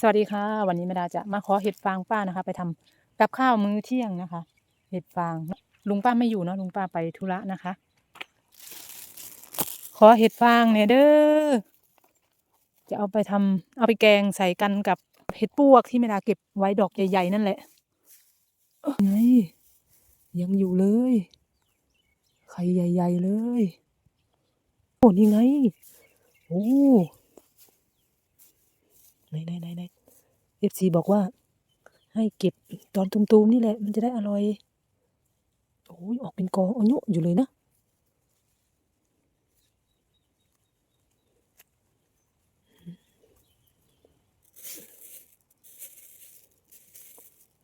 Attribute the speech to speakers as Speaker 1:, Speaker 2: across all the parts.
Speaker 1: สวัสดีค่ะ วันนี้แม่ดาจะมาขอเห็ดฟางป้านะคะ ไปทำกับข้าวมื้อเที่ยงนะคะ เห็ดฟางลุงป้าไม่อยู่เนาะลุงป้าไปธุระนะคะ ขอเห็ดฟางเนี่ยเด้อจะเอาไปทำเอาไปแกงใส่กันกับเห็ดปวกที่แม่ดาเก็บไว้ดอกใหญ่ๆนั่นแหละยไงยังอยู่เลยไข่ใหญ่ ๆเลยโอ้นี่ไงโอ้ ไหนไหนไหนไหนเอฟซีบอกว่า ให้เก็บตอนตุมๆนี่แหละ มันจะได้อร่อยโอ้ยออกเป็นกองอายุอยู่เลยนะ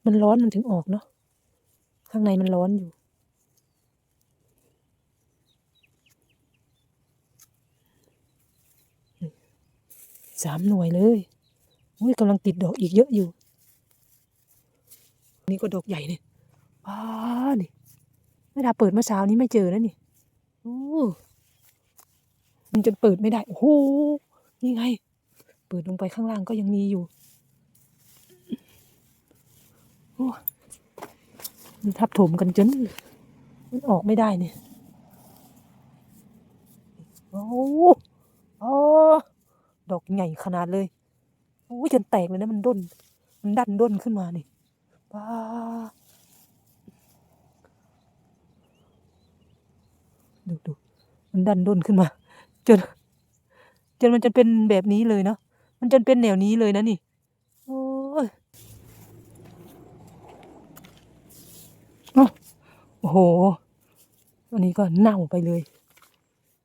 Speaker 1: มันร้อนมันถึงออกเนาะข้างในมันร้อนอยู่ สามหน่วยเลย อุ้ยกำลังติดดอกอีกเยอะอยู่ นี่ก็ดอกใหญ่เนี่ยว้านี่ไม่ดาเปิดเมื่อเช้านี้ไม่เจอแล้วนี่โอ้มันจนเปิดไม่ได้ โอ้โห นี่ไง เปิดลงไปข้างล่างก็ยังมีอยู่โอ้มันทับถมกันจนมันออกไม่ได้เนี่ย โอ้โอ้ดอกใหญ่ขนาดเลย อ้ยจนแตกเลยนะมันด้น มันดันด้นขึ้นมานี่ป้าดูดูมันดันด้นขึ้นมา จน จนมันจะเป็นแบบนี้เลยเนาะมันจนเป็นแนวนี้เลยนะนี่โอ้ยโอ้โหอันนี้ก็เน่าไปเลย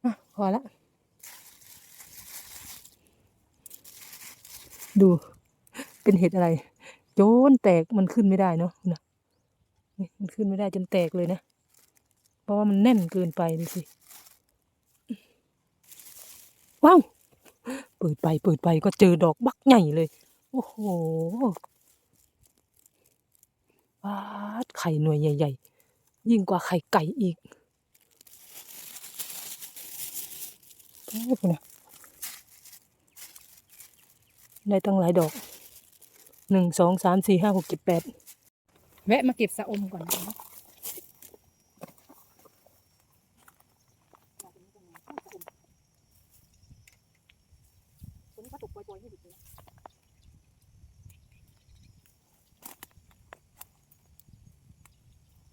Speaker 1: อะพอละ ดูเป็นเห็ดอะไร โจนแตกมันขึ้นไม่ได้เนาะนะนี่มันขึ้นไม่ได้จนแตกเลยนะ เพราะว่ามันแน่นเกินไปดูสิว้าวเปิดไปเปิดไปก็เจอดอกบักใหญ่เลย โอ้โหวาดไข่หน่วยใหญ่ ๆ ยิ่งกว่าไข่ไก่อีกโอ้โหนะ ได้ตั้งหลายดอกหนึ่งสองสามสี่ห้าหกเจ็ดแปดแวะมาเก็บสะอมก่อนนะตัวนี้ก็ตกปล่อยให้ดิบเลยนะ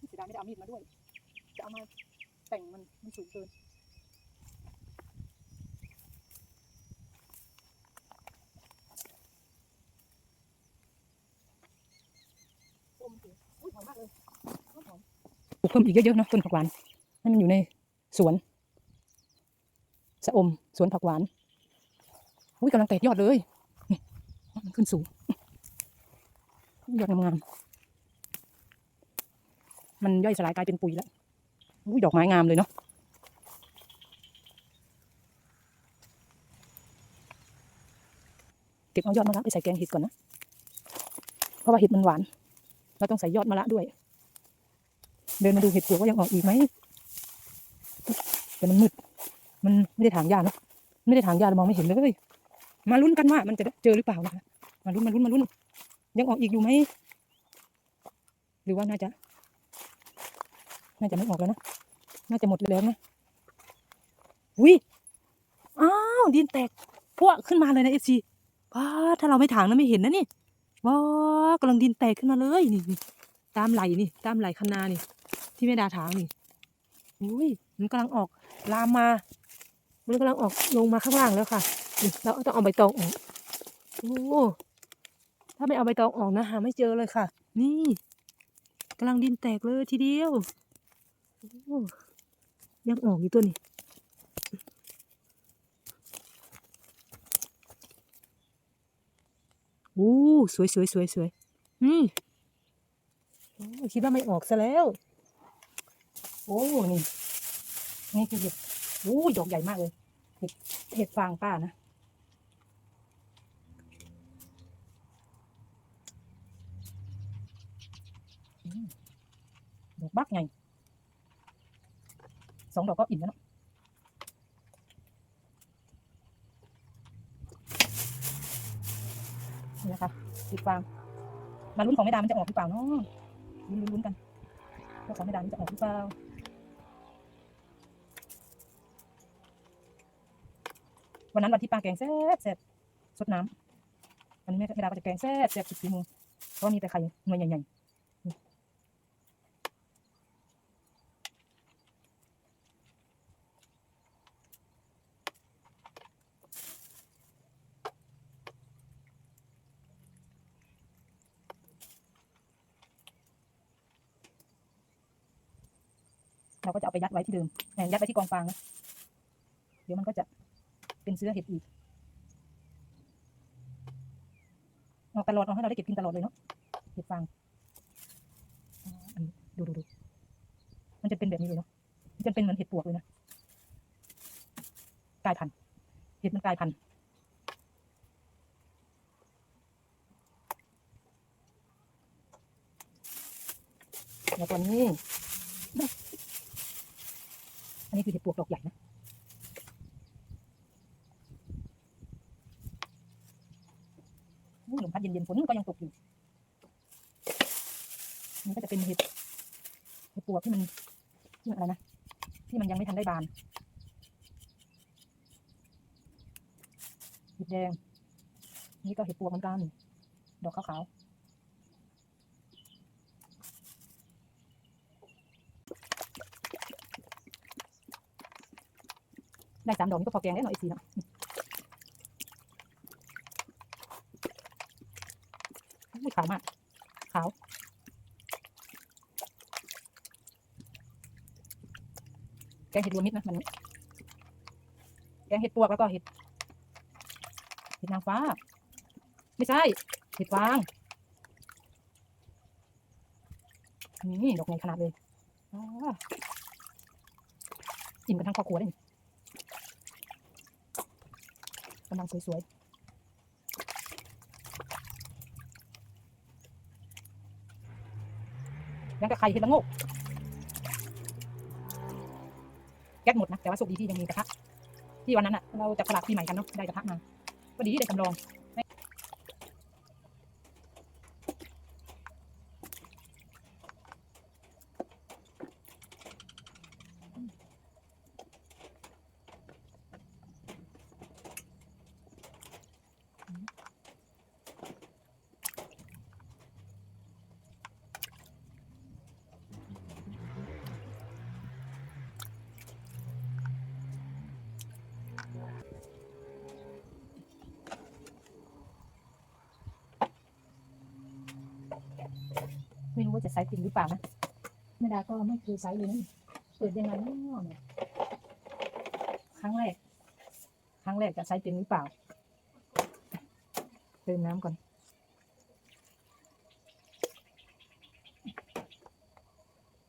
Speaker 1: เสียดาไม่ได้เอามีดมาด้วย จะเอามาแต่งมันมันสูงเกิน ส้มสีอุ้ยหอมมากเลยหอมหอมป ลูกเพิ่มอีกเยอะๆเนาะต้นผักหวานให้มันอยู่ในสวนสะอมสวนผักหวานอุ้ยกำลังแตกยอดเลยนี่มันขึ้นสูงยอดงามๆมันย่อยสลายกลายเป็นปุ๋ยแล้วอุ้ยดอกไม้งามเลยเนาะเก็บเอายอดมะระไปใส่แกงเห็ดก่อนนะ เพราะว่าเห็ดมันหวาน เราต้องใส่ยอดมะระด้วย เดินมาดูเห็ดปลวกว่ายังออกอีกไหมแต่มันมืด มันไม่ได้ถางหญ้าเนอะไม่ได้ถางหญ้าเรามองไม่เห็นเลย มาลุ้นกันว่ามันจะเจอหรือเปล่านะมาลุ้นมาลุ้นมาลุ้นยังออกอีกอยู่ไหมหรือว่าน่าจะ น่าจะไม่ออกแล้วนะน่าจะหมดแล้วนะวิอ้าวดินแตกพวกขึ้นมาเลยนะเอฟซีป้าถ้าเราไม่ถางนะไม่เห็นนะนี่ว้ากำลังดินแตกขึ้นมาเลยนี่ ตามไหลนี่ ตามไหลคันนานี่ ที่แม่ดาถางนี่อุ้ยมันกำลังออกลามมา มันกำลังออกลงมาข้างล่างแล้วค่ะนี่เราต้องเอาใบตองออกโอ้ถ้าไม่เอาใบตองออกนะหาไม่เจอเลยค่ะ นี่กำลังดินแตกเลยทีเดียวโอ้ยังออกอยู่ตัวนี้โอ้สวยสวยสวยสวยนี่ คิดว่าไม่ออกซะแล้ว โอ้นี่ นี่คือเห็ดโอ้ดอกใหญ่มากเลย เห็ดเห็ดฟางป้านะดอกบักไงสองดอกก็อิ่มแล้วนะนี่นะคะติดฟางมาลุ้นของแม่ดามันจะออกหรือเปล่าเนาะ ลุ้นลุ้นลุ้นกันว่าของแม่ดานจะออกหรือเปล่าวันนั้นวันที่ป้าแกงแซ่บแซ่บสดน้ำวันนี้แม่ดาก็จะแกงแซ่บแซ่บสุดฝีมือเพราะว่ามีแต่ไข่หน่วยใหญ่ๆนี่เราก็จะเอา ไปยัดไว้ที่เดิมแหมยัดไว้ที่กองฟางนะเดี๋ยวมันก็จะเป็นเสื้อเห็ดอีกออกตลอดเอาให้เราได้เก็บกินตลอดเลยเนาะเห็ดฟางอันนี้ดูดูดูมันจะเป็นแบบนี้เลยเนาะมันจะเป็นเหมือนเห็ดปวกเลยนะกลายพันธุ์เห็ดมันกลายพันธุ์แล้วตัวนี้ นนี้คือเห็ดปวกดอกใหญ่นะลมพัดเย็นๆฝนก็ยังตกอยู่นี่ก็จะเป็นเห็ดเห็ดปวกที่มันที่มันอะไรนะที่มันยังไม่ทันได้บานเห็ดแดงนี่ก็เห็ดปวกเหมือนกัน ดอกขาวๆ ได้สามดอกนี่ก็พอแกงได้หน่อยอีกสีนะอุ้ยขาวมาก ขาวแกงเห็ดรวมมิตรนะมันแกงเห็ดปวกแล้วก็เห็ดเห็ดนางฟ้า ไม่ใช่เห็ดฟางนี่ดอกใหญ่ขนาดเลยอ,อิ่มกันทั้งครอบครัวเลยางสวยๆยังกับไข่เห็ดละโงกแก๊สหมดนะ แต่ว่าสุกดีที่ยังมีกระทะที่วันนั้นอะ เราจับฉลากปีใหม่กันเนาะได้กระทะมาพอดีได้จำลอง จะใช้จริงหรือเปล่านะแม่ดาก็ไม่เคยใช้เลยนะเปิดยังไงเนาะเนี่ยครั้งแรก ครั้งแรกจะใช้เป็นหรือเปล่าเติมน้ำก่อน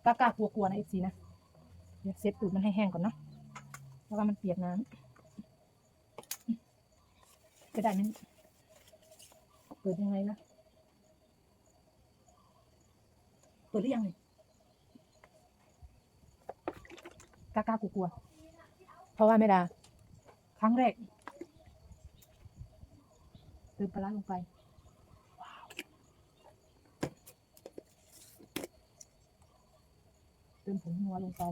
Speaker 1: กล้ากล้ากลัวกลัวๆนะเอฟซีนะเดี๋ยวเซ็ตตูดมันให้แห้งก่อนเนาะเพราะว่ามันเปียกน้ำจะได้ไหมเปิดยังไงล่ะ เปิดหรือยังเนี่ยกล้ากล้ากลัวกลัว เพราะว่าไม่ดาครั้งแรกเติมปลาร้าลงไปเติมผงนัวลงไป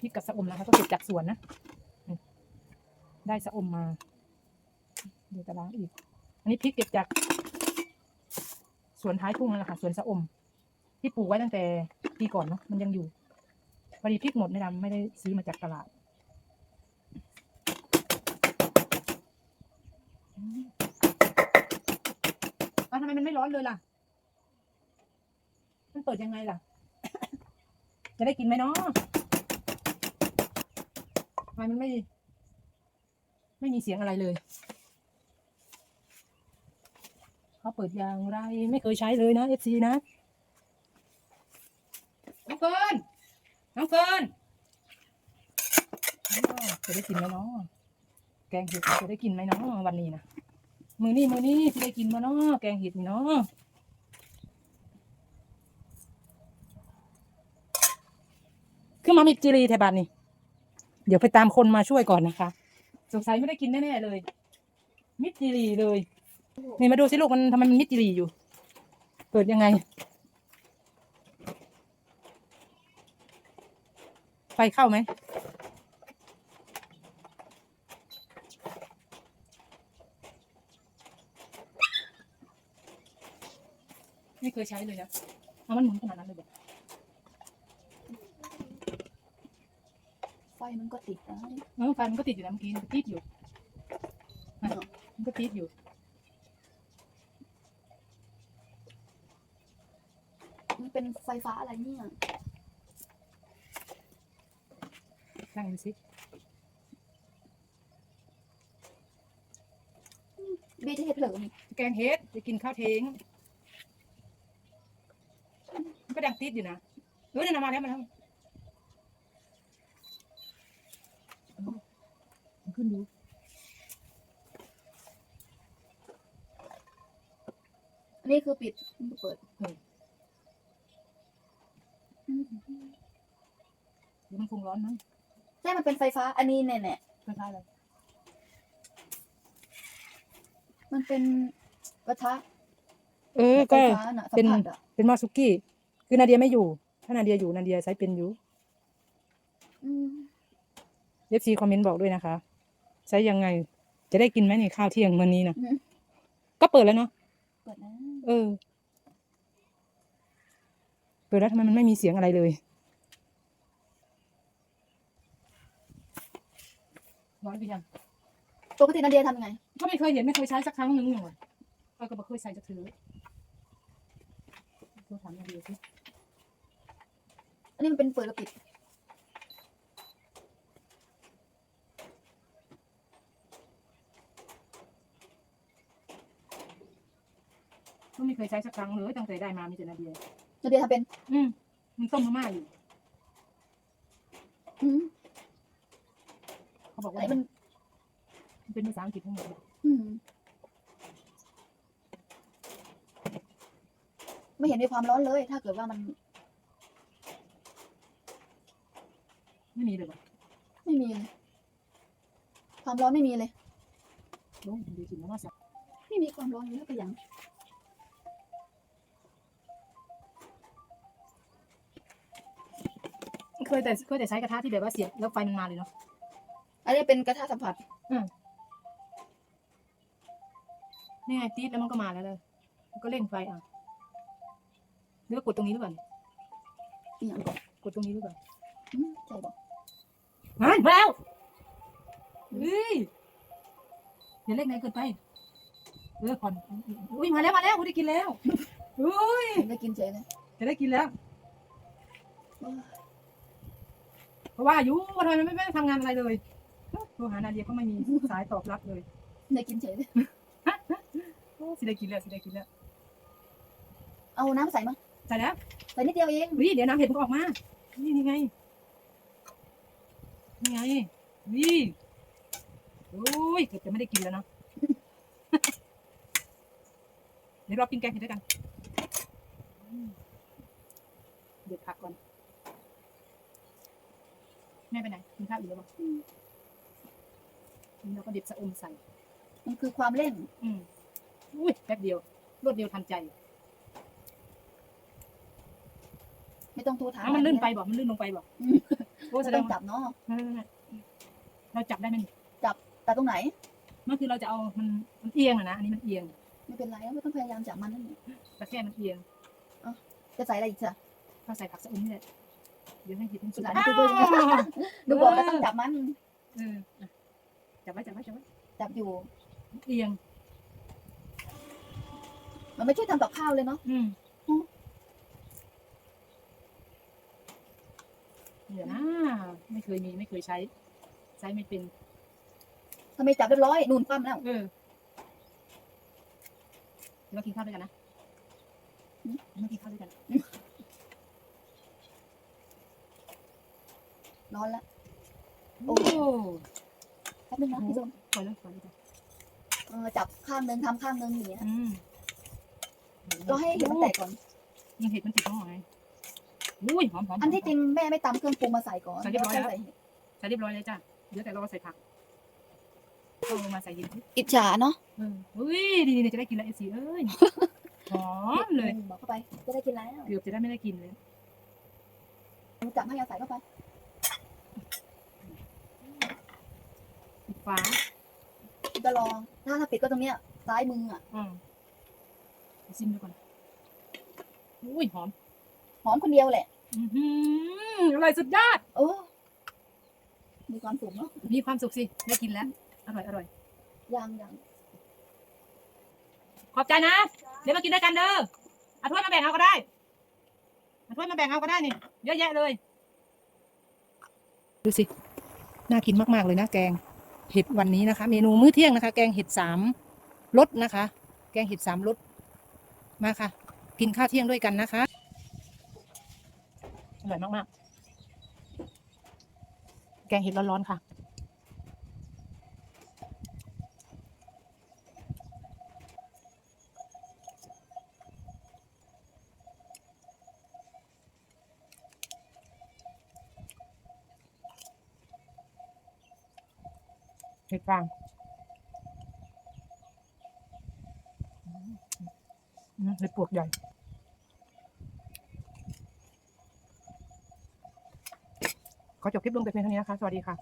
Speaker 1: พริกกับสะอมนะคะก็เก็บจากสวนนะ ได้สะอมมา จะล้างอีก อันนี้พริกเก็บจากสวนท้ายทุ่งนั่นแหละค่ะสวนสะอม ที่ปลูกไว้ตั้งแต่ปีก่อนเนาะมันยังอยู่พอดีพริกหมดไม่ดำไม่ได้ซื้อมาจากตลาดอ้าวทำไมมันไม่ร้อนเลยล่ะ มันเปิดยังไงล่ะ จะได้กินไหมเนาะทำไมมันไม่ ไม่มีเสียงอะไรเลย เปิดอย่างไร ไม่เคยใช้เลยนะเอฟซีนะน้องเฟิร์นน้องเฟิร์นจะได้กินไหมเนาะแกงเห็ดจะได้กินไหมเนาะวันนี้นะมือนี่มือนี่จะได้กินมาเนาะแกงเห็ดนี่เนาะคือมามิจิรีแถบบ้านนี่เดี๋ยวไปตามคนมาช่วยก่อนนะคะ สงสัยไม่ได้กินแน่ๆเลย มิดจิรีเลย นี่มาดูสิลูกมันทำไมมันมิดจิรีอยู่ เปิดยังไง ไฟเข้าไหม ไม่เคยใช้เลยนะเอามันหมุนขนาดนั้นเลยเหรอ
Speaker 2: ไฟมันก็ติดนะ
Speaker 1: เออไฟมันก็ติดอยู่นะเมื่อกี้มันก็ติดอยู่อะมันก็ติดอยู่
Speaker 2: มัน เป็นไฟฟ้าอะไรเนี่ย
Speaker 1: ตั้งดูสิ
Speaker 2: เบียร์จะเห็ดเผลอนี่
Speaker 1: แกงเฮ็ดจะกินข้าวเทงมันก็ดังติดอยู่นะเออเนี่ยนะมาแล้วมาแล้วเอาขึ้นดู
Speaker 2: อันนี้คือปิดมันก็เปิด อืม
Speaker 1: เดี๋ยวมันคงร้อนมั้ง
Speaker 2: ใช่มันเป็นไฟฟ้า อันนี้เนี่ยเนี่ย
Speaker 1: ไฟฟ้าอะไร
Speaker 2: มันเป็นกระทะ
Speaker 1: เออ
Speaker 2: ไฟ
Speaker 1: ก็
Speaker 2: ฟ้าน่ะสั
Speaker 1: เป็
Speaker 2: ม
Speaker 1: น
Speaker 2: ผัสอะ
Speaker 1: เป็นมอสุกี้ คือนาเดียไม่อยู่ ถ้านาเดียอยู่นาเดียใช้เป็นอยู่
Speaker 2: อืม
Speaker 1: เอฟซีคอมเมนต์บอกด้วยนะคะ ใช้ยังไง จะได้กินไหมในข้าวเที่ยงวันนี้นะ
Speaker 2: อืม
Speaker 1: ก็เปิดแล้วเนาะ
Speaker 2: เปิดนะ
Speaker 1: เออ เปิดแล้วทำไมมันไม่มีเสียงอะไรเลยร้อนไปยัง
Speaker 2: ปกตินาเดียทำยังไง
Speaker 1: ก็ไม่เคยเห็นไม่เคยใช้สักครั้งหนึ่งหน่อยก็ก็ไม่เคยใช้จะถือโทรถามนาเดียสิ
Speaker 2: อันนี้มันเป็นเปิดกับปิด
Speaker 1: ก็ไม่เคยใช้สักครั้งเลยตั้งแต่ได้มามีแต่นาเดีย
Speaker 2: นาเดียทำเป็น
Speaker 1: อืมมันต้มมาม่าอยู่
Speaker 2: อืม
Speaker 1: เขาบอก
Speaker 2: อัน
Speaker 1: ว่า
Speaker 2: นี้มัน
Speaker 1: มันเป็นภาษาอังกฤษทั้งหมดเลย
Speaker 2: อืมไม่เห็นมีความร้อนเลย ถ้าเกิดว่ามัน
Speaker 1: ไม่มีเลยเหรอ
Speaker 2: ไม่มีเลยความร้อนไม่มีเลย
Speaker 1: โอ้ยดีจริงนะว่าสัก
Speaker 2: ไม่มีความร้อนเลยก็ยัง
Speaker 1: เคยแต่เคยแต่ใช้กระทะที่แบบว่าเสียบแล้วไฟมันมาเลยเนาะ
Speaker 2: อันนี้เป็นกระทะสัมผัส
Speaker 1: นี่ไงตีดแล้วมันก็มาแล้วเลยมันก็เร่งไฟอะหรือว่ากดตรงนี้หรือเปล่า
Speaker 2: อีกอย่างก่อน
Speaker 1: กดตรงนี้หรือเปล่า
Speaker 2: อืมใช่บอก
Speaker 1: เฮ้ยมาแล้วเฮ้ยอย่าเล่นไหนเกินไปเออผ่อนอุ้ยมาแล้วมาแล้วกูได้กินแล้วอุ้ย
Speaker 2: ได้กินเฉยเลย
Speaker 1: จะได้กินแล้ว เพราะว่าอยู่ทำไมไม่ไม่ทำงานอะไรเลยโทรหานาเดียก็ไม่มีสายตอบรับเลย
Speaker 2: ได้กินเฉยเลย
Speaker 1: โอ้สิได้กินแล้วสิได้กินแล้ว
Speaker 2: เอาน้ำใส่มา
Speaker 1: ใส่แล้ว
Speaker 2: ใส่นิดเดียวเอง
Speaker 1: วิเดี๋ยวน้ำเห็ดมันก็ออกมา นี่นี่ไง นี่ไงวิโอ้ยเกือบจะไม่ได้กินแล้วเนาะเดี๋ยวเรากินแกงเห็ดด้วยกันอืมเด็ดผักก่อน แม่ไปไหนกินข้าวอีกแล้วบ่นี่เราก็เด็ดสะอมใส่
Speaker 2: มันคือความเร่ง
Speaker 1: อืมอุ้ยแป๊บเดียว รวดเดียวทันใจ
Speaker 2: ไม่ต้องโทรถาม
Speaker 1: อ้าวมันลื่นไปบอกมันลื่นลงไปบอก
Speaker 2: อืม
Speaker 1: โอ้แส
Speaker 2: ไม่
Speaker 1: ด
Speaker 2: ต้องง
Speaker 1: ว่า
Speaker 2: จับเนาะ
Speaker 1: ไม่ไม่ไม่เราจับได้ไหมนี่
Speaker 2: แต่ตรงไหน
Speaker 1: มันคือเราจะเอามันมันเอียงอะนะอันนี้มันเอียง
Speaker 2: ไม่เป็นไรไม่ต้องพยายามจับมันนั่นแหละ
Speaker 1: แต่แค่มันเอียง
Speaker 2: จะใส่อะไรอีกจ้ะ
Speaker 1: ถ้าใส่ผักสะอุ้มนี่แหละ เดี๋ยวให้ผิดทั้งสุด
Speaker 2: หลานยูทูบเบอร์ยังไงดูบอกแล้วต้องจับมัน
Speaker 1: เอออะจับไว้จับไว้จับไว้
Speaker 2: จับอยู่
Speaker 1: เอียง
Speaker 2: มันไม่ช่วยทำกับข้าวเลยเนาะ
Speaker 1: อืม
Speaker 2: อืม
Speaker 1: เดี๋ยวนะไม่เคยมีไม่เคยใช้ ใช้ไม่เป็น
Speaker 2: ทำไมจับเรียบร้อยนูนคว่ำแล้ว
Speaker 1: เออเดี๋ยวเรากินข้าวด้วยกันนะ
Speaker 2: อืม
Speaker 1: เดี๋ยวเรากินข้าวด้วยกัน
Speaker 2: ร้อนแล้ว
Speaker 1: โอ้
Speaker 2: แป๊บนึงนะพี่ส้ม
Speaker 1: ปล่อยแล้วปล่อยแล้วจ้ะ
Speaker 2: เออจับข้างหนึงทำข้างหนึงอย่างเงี้ย
Speaker 1: อืม
Speaker 2: เราให้เห็นมันแตกก่อน
Speaker 1: ยังเห็ดมันติดหม้อไงอุ้ยหอมหอมหม
Speaker 2: อันที่จริงแม่ไม่ตำเครื่องปรุงมาใส่ก่อน
Speaker 1: ใส่เรียบร้อยแล้ว
Speaker 2: ใส่เห็ด
Speaker 1: ใส่เรียบร้อยเลยจ้ะเดี๋ยวแต่รอใส่ผักต้องลงมาใส่เย็น
Speaker 2: อิจฉาเนาะ
Speaker 1: เอออุ้ยดีๆจะได้กินแล้วเอซีเอ้ยหอมเลย
Speaker 2: บอกเข้าไปจะได้กินแล้ว
Speaker 1: เกือบจะได้ไม่ได้กินเลย
Speaker 2: จับให้ยาใส่เข้าไป
Speaker 1: ปิด ฟ้า
Speaker 2: จะลองถ้าถ้าปิดก็ตรงเนี้ย ซ้ายมืออะ
Speaker 1: อืมไปชิมดูก่อน อุ้ยหอม
Speaker 2: หอมคนเดียวแหละ
Speaker 1: อื้อหืออร่อยสุดยอด
Speaker 2: โอ้มีความสุขเนาะ
Speaker 1: มีความสุขสิ ได้กินแล้ว อร่อยอร่อย
Speaker 2: ยังยัง
Speaker 1: ขอบใจนะ เดี๋ยวมากินด้วยกันเด้อเอาถ้วยมาแบ่งเอาก็ได้เอาถ้วยมาแบ่งเอาก็ได้นี่ เยอะแยะเลย ดูสิ น่ากินมาก ๆ เลยนะแกง เห็ดวันนี้นะคะ เมนูมื้อเที่ยงนะคะ แกงเห็ดสามรสนะคะ แกงเห็ดสามรสมาค่ะ กินข้าวเที่ยงด้วยกันนะคะอร่อยมากๆ แกงเห็ดร้อนๆค่ะ เห็ดฟางอืมอืมเห็ดปวกใหญ่ขอจบคลิปลงแต่เพียงเท่านี้นะคะ สวัสดีค่ะ